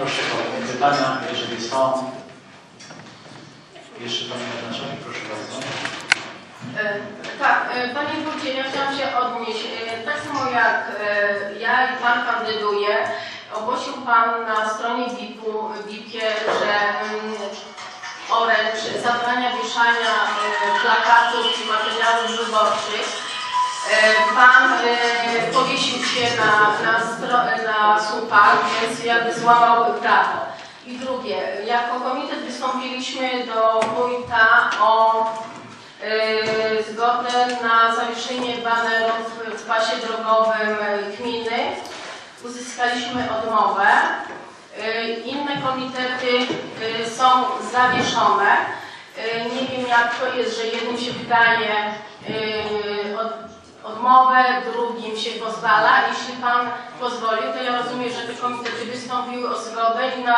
Proszę o pytania, jeżeli są. Jeszcze Pani Marszałek, proszę bardzo. E, Tak, e, Panie Wójcie, ja chciałam się odnieść. E, Tak samo jak ja i Pan kandyduje, ogłosił Pan na stronie VIP-u, VIP-ie, że mm, oręcz zabrania wieszania plakatów i materiałów wyborczych. E, Pan e, powiesił się na, na, na słupach, więc jakby złamał prawo. I drugie, jako komitet wystąpiliśmy do wójta o Yy, zgodę na zawieszenie banerów w pasie drogowym gminy. Uzyskaliśmy odmowę. Inne komitety są zawieszone. Nie wiem jak to jest, że jednym się wydaje od, odmowę, drugim się pozwala. Jeśli Pan pozwolił, to ja rozumiem, że te komitety wystąpiły o zgodę i na,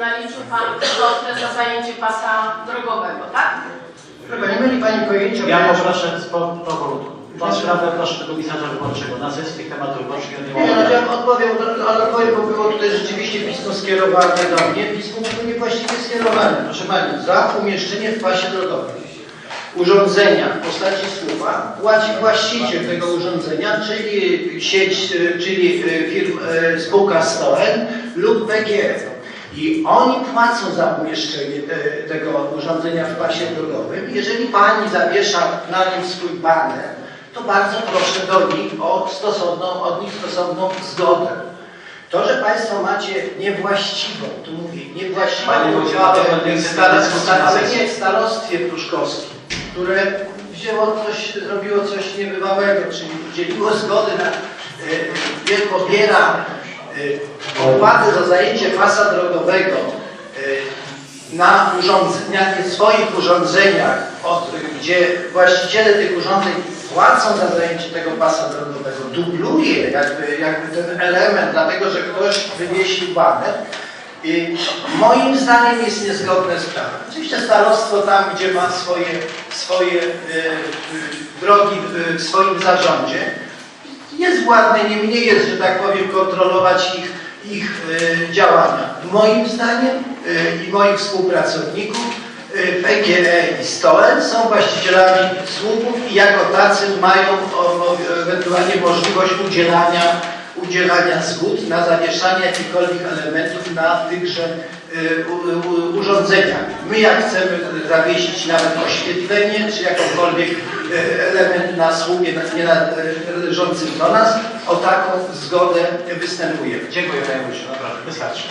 naliczył Pan kwotę za zajęcie pasa drogowego, tak? Chyba nie mieli Pani pojęcia, Ja poproszę z po- powrotu. Tą sprawę proszę do pisarza wyborczego. Na sesji tych tematów wyborczych nie Nie, no, ja odpowiem, ale odpowiem, bo było tutaj rzeczywiście pismo skierowane do mnie. Pismo było niewłaściwie skierowane. Proszę Pani, za umieszczenie w pasie drogowym urządzenia w postaci słupa płaci właściciel tego urządzenia, czyli sieć, e, czyli e, firm, spółka Stoen lub PGR. I oni płacą za umieszczenie te, tego urządzenia w pasie drogowym. Jeżeli Pani zawiesza na nim swój baner, to bardzo proszę do nich o stosowną, od nich stosowną zgodę. To, że Państwo macie niewłaściwą, tu mówię, niewłaściwą Panie wójcie, ale sesji. nie w starostwie pruszkowskim, które wzięło coś, zrobiło coś niebywałego, czyli udzieliło zgody na, y, pobiera opłatę za zajęcie pasa drogowego y, na urządzeniach, swoich urządzeniach, od, gdzie właściciele tych urządzeń płacą za zajęcie tego pasa drogowego, dubluje jakby, jakby ten element, dlatego że ktoś wywiesił baner. Moim zdaniem jest niezgodne z prawem. Oczywiście starostwo tam, gdzie ma swoje, swoje e, e, drogi w- swoim zarządzie, jest władne, nie mniej jest, że tak powiem, kontrolować ich, ich e, działania. Moim zdaniem i moich współpracowników PGE i Stolen są właścicielami słupów i jako tacy mają ewentualnie możliwość udzielania, udzielania zgód na zawieszanie jakichkolwiek elementów na tychże u, urządzeniach. My jak chcemy zawiesić nawet oświetlenie, czy jakąkolwiek e, element na słupie nie należącym do nas, o taką zgodę występujemy. Dziękuję Panie naprawdę. Wystarczy.